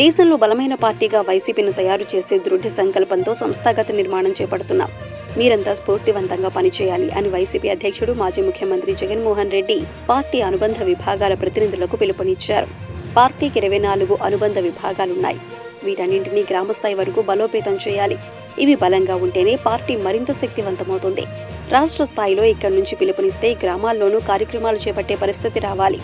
దేశంలో బలమైన పార్టీగా వైసీపీని తయారు చేసే దృఢ సంకల్పంతో సంస్థాగత నిర్మాణం చేపడుతున్నాం. మీరంతా స్ఫూర్తివంతంగా పనిచేయాలి అని వైసీపీ అధ్యక్షుడు మాజీ ముఖ్యమంత్రి జగన్మోహన్ రెడ్డి పార్టీ అనుబంధ విభాగాల ప్రతినిధులకు పిలుపునిచ్చారు. పార్టీకి ఇరవై నాలుగు అనుబంధ విభాగాలున్నాయి. వీటన్నింటినీ గ్రామస్థాయి వరకు బలోపేతం చేయాలి. ఇవి బలంగా ఉంటేనే పార్టీ మరింత శక్తివంతమవుతుంది. రాష్ట్ర స్థాయిలో ఇక్కడి నుంచి పిలుపునిస్తే గ్రామాల్లోనూ కార్యక్రమాలు చేపట్టే పరిస్థితి రావాలి.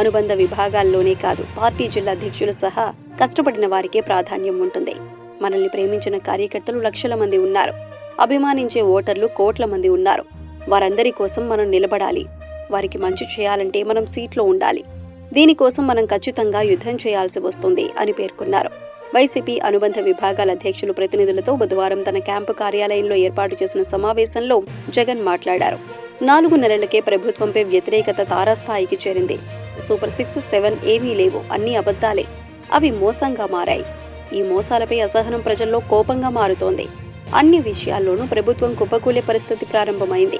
అనుబంధ విభాగాల్లోనే కాదు పార్టీ జిల్లా అధ్యక్షులు సహా కష్టపడిన వారికే ప్రాధాన్యం ఉంటుంది. మనల్ని ప్రేమించిన కార్యకర్తలు లక్షల మంది ఉన్నారు. అభిమానించే ఓటర్లు కోట్ల మంది ఉన్నారు. వారందరి కోసం మనం నిలబడాలి. వారికి మంచి చేయాలంటే మనం సీట్లో ఉండాలి. దీనికోసం మనం ఖచ్చితంగా యుద్ధం చేయాల్సి వస్తుంది అని పేర్కొన్నారు. వైసీపీ అనుబంధ విభాగాల అధ్యక్షులు ప్రతినిధులతో బుధవారం తన క్యాంపు కార్యాలయంలో ఏర్పాటు చేసిన సమావేశంలో జగన్ మాట్లాడారు. నాలుగు నెలలకే ప్రభుత్వంపై వ్యతిరేకత తారాస్థాయికి చేరింది. సూపర్ సిక్స్ సెవెన్ ఏమీ లేవు. అన్ని అబద్ధాలే. అవి మోసంగా మారాయి. ఈ మోసాలపై అసహనం ప్రజల్లో కోపంగా మారుతోంది. అన్ని విషయాల్లోనూ ప్రభుత్వం కుప్పకూలే పరిస్థితి ప్రారంభమైంది.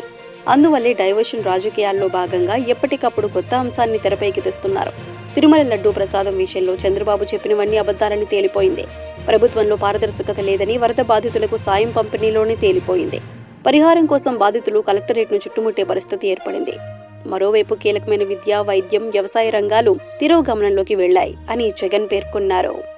అందువల్లే డైవర్షన్ రాజకీయాల్లో భాగంగా ఎప్పటికప్పుడు కొత్త అంశాన్ని తెరపైకి తెస్తున్నారు. తిరుమల లడ్డూ ప్రసాదం విషయంలో చంద్రబాబు చెప్పినవన్నీ అబద్ధాలని తేలిపోయింది. ప్రభుత్వంలో పారదర్శకత లేదని వరద బాధితులకు సాయం పంపిణీలోనే తేలిపోయింది. పరిహారం కోసం బాధితులు కలెక్టరేట్ను చుట్టుముట్టే పరిస్థితి ఏర్పడింది. మరోవైపు కీలకమైన విద్య వైద్యం వ్యవసాయ రంగాలు తిరోగమనంలోకి వెళ్ళాయి అని జగన్ పేర్కొన్నారు.